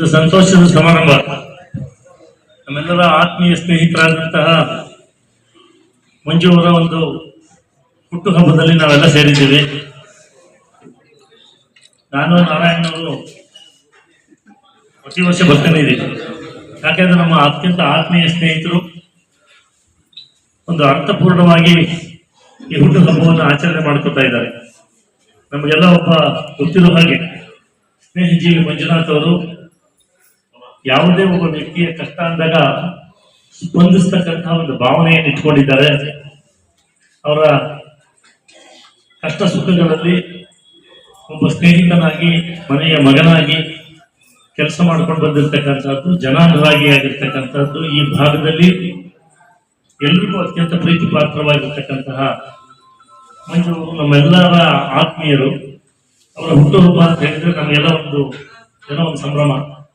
ಒಂದು ಸಂತೋಷದ ಸಮಾರಂಭ. ನಮ್ಮೆಲ್ಲರ ಆತ್ಮೀಯ ಸ್ನೇಹಿತರಾದಂತಹ ಮಂಜು ಅವರ ಒಂದು ಹುಟ್ಟುಹಬ್ಬದಲ್ಲಿ ನಾವೆಲ್ಲ ಸೇರಿದ್ದೀವಿ. ನಾನು ನಾರಾಯಣವರು ಪ್ರತಿ ವರ್ಷ ಬರ್ತಾನೆ ಇದೆ ಯಾಕೆಂದ್ರೆ ನಮ್ಮ ಅತ್ಯಂತ ಆತ್ಮೀಯ ಸ್ನೇಹಿತರು ಒಂದು ಅರ್ಥಪೂರ್ಣವಾಗಿ ಈ ಹುಟ್ಟುಹಬ್ಬವನ್ನು ಆಚರಣೆ ಮಾಡ್ಕೊತಾ ಇದ್ದಾರೆ. ನಮಗೆಲ್ಲ ಒಬ್ಬ ಗೊತ್ತಿರೋ ಹಾಗೆ ಸ್ನೇಹಜೀವಿ ಮಂಜುನಾಥ್ ಅವರು ಯಾವುದೇ ಒಬ್ಬ ವ್ಯಕ್ತಿಯ ಕಷ್ಟ ಅಂದಾಗ ಸ್ಪಂದಿಸ್ತಕ್ಕಂತಹ ಒಂದು ಭಾವನೆಯನ್ನು ಇಟ್ಕೊಂಡಿದ್ದಾರೆ. ಅವರ ಕಷ್ಟ ಸುಖಗಳಲ್ಲಿ ಒಬ್ಬ ಸ್ನೇಹಿತನಾಗಿ, ಮನೆಯ ಮಗನಾಗಿ ಕೆಲಸ ಮಾಡ್ಕೊಂಡು ಬಂದಿರತಕ್ಕಂಥದ್ದು ಜನಾನುರಾಗಿ ಆಗಿರ್ತಕ್ಕಂಥದ್ದು, ಈ ಭಾಗದಲ್ಲಿ ಎಲ್ರಿಗೂ ಅತ್ಯಂತ ಪ್ರೀತಿ ಪಾತ್ರವಾಗಿರ್ತಕ್ಕಂತಹ ಮಂಜು, ನಮ್ಮೆಲ್ಲರ ಆತ್ಮೀಯರು, ಅವರ ಹುಟ್ಟುಹಬ್ಬ ಅಂತ ಹೇಳಿದ್ರೆ ನಮಗೆಲ್ಲ ಒಂದು ಏನೋ ಒಂದು ಸಂಭ್ರಮ.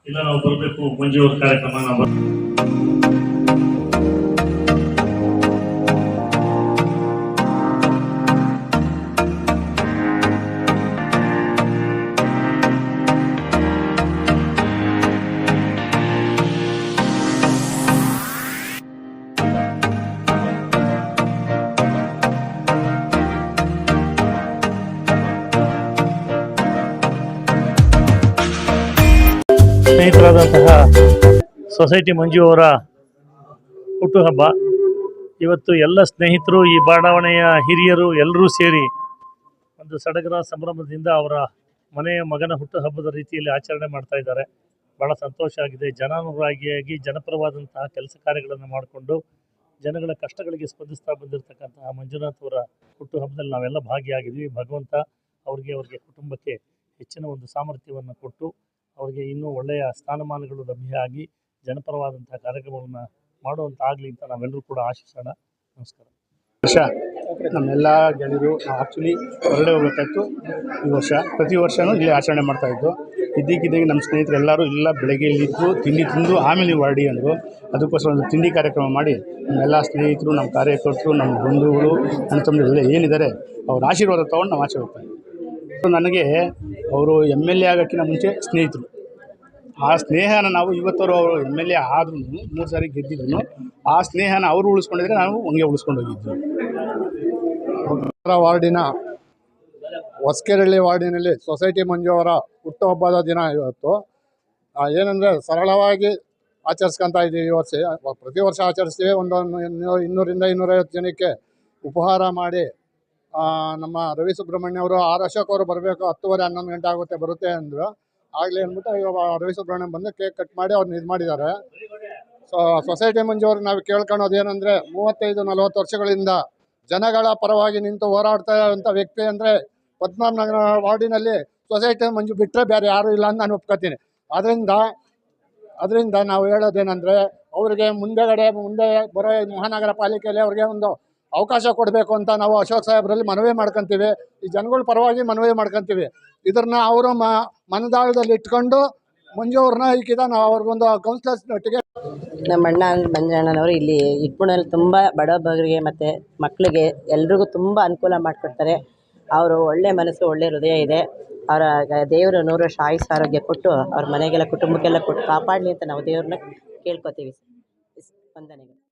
ಇಲ್ಲ ನಾವು ಬರಬೇಕು. ಮಂಜು ಅವ್ರ ಕಾರ್ಯಕ್ರಮ ನಾವು ಸ್ನೇಹಿತರಾದಂತಹ ಸೊಸೈಟಿ ಮಂಜು ಅವರ ಹುಟ್ಟುಹಬ್ಬ. ಇವತ್ತು ಎಲ್ಲ ಸ್ನೇಹಿತರು, ಈ ಬಡಾವಣೆಯ ಹಿರಿಯರು ಎಲ್ಲರೂ ಸೇರಿ ಒಂದು ಸಡಗರ ಸಂಭ್ರಮದಿಂದ ಅವರ ಮನೆಯ ಮಗನ ಹುಟ್ಟುಹಬ್ಬದ ರೀತಿಯಲ್ಲಿ ಆಚರಣೆ ಮಾಡ್ತಾ ಇದ್ದಾರೆ. ಬಹಳ ಸಂತೋಷ ಆಗಿದೆ. ಜನಾನುರಾಗಿಯಾಗಿ, ಜನಪರವಾದಂತಹ ಕೆಲಸ ಕಾರ್ಯಗಳನ್ನು ಮಾಡಿಕೊಂಡು, ಜನಗಳ ಕಷ್ಟಗಳಿಗೆ ಸ್ಪಂದಿಸ್ತಾ ಬಂದಿರತಕ್ಕಂತಹ ಮಂಜುನಾಥ್ ಅವರ ಹುಟ್ಟುಹಬ್ಬದಲ್ಲಿ ನಾವೆಲ್ಲ ಭಾಗಿಯಾಗಿದ್ವಿ. ಭಗವಂತ ಅವರಿಗೆ ಅವರಿಗೆ ಕುಟುಂಬಕ್ಕೆ ಹೆಚ್ಚಿನ ಒಂದು ಸಾಮರ್ಥ್ಯವನ್ನು ಕೊಟ್ಟು ಅವರಿಗೆ ಇನ್ನೂ ಒಳ್ಳೆಯ ಸ್ಥಾನಮಾನಗಳು ಲಭ್ಯ ಆಗಿ ಜನಪರವಾದಂತಹ ಕಾರ್ಯಕ್ರಮಗಳನ್ನು ಮಾಡುವಂತ ಆಗಲಿ ಅಂತ ನಾವೆಲ್ಲರೂ ಕೂಡ ಆಶಿಸೋಣ. ನಮಸ್ಕಾರ. ವರ್ಷ ನಮ್ಮೆಲ್ಲ ಗೆಳೆಯರು ನಾವು ಆ್ಯಕ್ಚುಲಿ ಹೊರಗಡೆ ಹೋಗ್ಬೇಕಾಯ್ತು. ಈ ವರ್ಷ ಪ್ರತಿ ವರ್ಷವೂ ಇಲ್ಲಿ ಆಚರಣೆ ಮಾಡ್ತಾ ಇದ್ದು, ಇದ್ದಕ್ಕಿದ್ದಂಗೆ ನಮ್ಮ ಸ್ನೇಹಿತರು ಎಲ್ಲರೂ ಇಲ್ಲ ಬೆಳಗ್ಗೆ ಇಲ್ಲಿದ್ದು ತಿಂಡಿ ತಿಂದು ಆಮೇಲೆ ನೀವು ಹೊರಡಿ ಅಂದರು. ಅದಕ್ಕೋಸ್ಕರ ಒಂದು ತಿಂಡಿ ಕಾರ್ಯಕ್ರಮ ಮಾಡಿ ನಮ್ಮೆಲ್ಲ ಸ್ನೇಹಿತರು, ನಮ್ಮ ಕಾರ್ಯಕರ್ತರು, ನಮ್ಮ ಬಂಧುಗಳು, ನನ್ನ ಎಲ್ಲ ಏನಿದ್ದಾರೆ, ಅವ್ರ ಆಶೀರ್ವಾದ ತೊಗೊಂಡು ನಾವು ಆಚೆ ಹೋಗ್ತಾ ಇದ್ದೀವಿ ನನಗೆ ಅವರು ಎಂ ಎಲ್ ಎ ಆಗೋಕ್ಕಿಂತ ಮುಂಚೆ ಸ್ನೇಹಿತರು. ಆ ಸ್ನೇಹನ ನಾವು ಇವತ್ತವರು ಅವರು ಎಂ ಎಲ್ ಎ ಆದ್ರೂ, ಮೂರು ಸಾರಿ ಗೆದ್ದಿದ್ರು ಆ ಸ್ನೇಹನ ಅವರು ಉಳಿಸ್ಕೊಂಡಿದ್ರೆ ನಾವು ಹಂಗೆ ಉಳಿಸ್ಕೊಂಡು ಹೋಗಿದ್ವಿ. ವಾರ್ಡಿನ ಹೊಸಕೆರಳ್ಳಿ ವಾರ್ಡಿನಲ್ಲಿ ಸೊಸೈಟಿ ಮಂಜು ಅವರ ಹುಟ್ಟುಹಬ್ಬದ ದಿನ ಇವತ್ತು. ಏನಂದರೆ ಸರಳವಾಗಿ ಆಚರಿಸ್ಕೊಂತ ಇದ್ದೀವಿ ಈ ವರ್ಷ. ಪ್ರತಿ ವರ್ಷ ಆಚರಿಸ್ತೀವಿ. ಒಂದೊಂದು ಇನ್ನೂ- ಇನ್ನೂರಿಂದ ಇನ್ನೂರೈವತ್ತು ಜನಕ್ಕೆ ಉಪಹಾರ ಮಾಡಿ ನಮ್ಮ ರವಿ ಸುಬ್ರಹ್ಮಣ್ಯ ಅವರು ಆರ್ ಅಶೋಕ್ ಅವರು ಬರಬೇಕು ಹತ್ತುವರೆ ಹನ್ನೊಂದು ಗಂಟೆ ಆಗುತ್ತೆ, ಬರುತ್ತೆ ಅಂದರು. ಆಗಲಿ ಅಂದ್ಬಿಟ್ಟು ಇವಾಗ ರವಿ ಸುಬ್ರಹ್ಮಣ್ಯ ಬಂದು ಕೇಕ್ ಕಟ್ ಮಾಡಿ ಅವ್ರನ್ನ ಇದು ಮಾಡಿದ್ದಾರೆ. ಸೊ ಸೊಸೈಟಿ ಮಂಜು ಅವ್ರಿಗೆ ನಾವು ಕೇಳ್ಕೊಳೋದು ಏನಂದರೆ ಮೂವತ್ತೈದು, ನಲವತ್ತು ವರ್ಷಗಳಿಂದ ಜನಗಳ ಪರವಾಗಿ ನಿಂತು ಹೋರಾಡ್ತಾ ಇರುವಂತ ವ್ಯಕ್ತಿ ಅಂದರೆ ಪದ್ಮನಾಭನಗರ ವಾರ್ಡಿನಲ್ಲಿ ಸೊಸೈಟಿ ಮಂಜು ಬಿಟ್ಟರೆ ಬೇರೆ ಯಾರೂ ಇಲ್ಲ ಅಂತ ನಾನು ಒಪ್ಕೋತೀನಿ. ಅದರಿಂದ ಅದರಿಂದ ನಾವು ಹೇಳೋದೇನೆಂದರೆ ಅವರಿಗೆ ಮುಂದೆಗಡೆ ಮುಂದೆ ಬರೋ ಮಹಾನಗರ ಪಾಲಿಕೆಯಲ್ಲಿ ಅವ್ರಿಗೆ ಒಂದು ಅವಕಾಶ ಕೊಡಬೇಕು ಅಂತ ನಾವು ಅಶೋಕ್ ಸಾಹೇಬ್ರಲ್ಲಿ ಮನವಿ ಮಾಡ್ಕೊತೀವಿ. ಈ ಜನಗಳ ಪರವಾಗಿ ಮನವಿ ಮಾಡ್ಕೊತೀವಿ. ಇದನ್ನ ಅವರು ಮ, ಮನದಾಳದಲ್ಲಿ ಇಟ್ಕೊಂಡು ಮಂಜೂರನ್ನ ಈಗಿದ ನಾವು ಅವ್ರಿಗೊಂದು ಕೌನ್ಸಿಲರ್ಸ್ ಒಟ್ಟಿಗೆ ನಮ್ಮ ಅಣ್ಣ ಮಂಜಣ್ಣನವರು ಇಲ್ಲಿ ಇಟ್ಕೊಂಡಲ್ಲಿ ತುಂಬ ಬಡಬಗರಿಗೆ ಮತ್ತು ಮಕ್ಕಳಿಗೆ ಎಲ್ರಿಗೂ ತುಂಬ ಅನುಕೂಲ ಮಾಡಿಕೊಡ್ತಾರೆ. ಅವರು ಒಳ್ಳೆ ಮನಸ್ಸು, ಒಳ್ಳೆ ಹೃದಯ ಇದೆ. ಅವರ ದೇವರು ನೂರು ವರ್ಷ ಆಯುಸ್ ಆರೋಗ್ಯ ಕೊಟ್ಟು ಅವ್ರ ಮನೆಗೆಲ್ಲ, ಕುಟುಂಬಕ್ಕೆಲ್ಲ ಕೊಟ್ಟು ಕಾಪಾಡಲಿ ಅಂತ ನಾವು ದೇವ್ರನ್ನ ಕೇಳ್ಕೊತೀವಿ. ವಂದನೆಗಳು.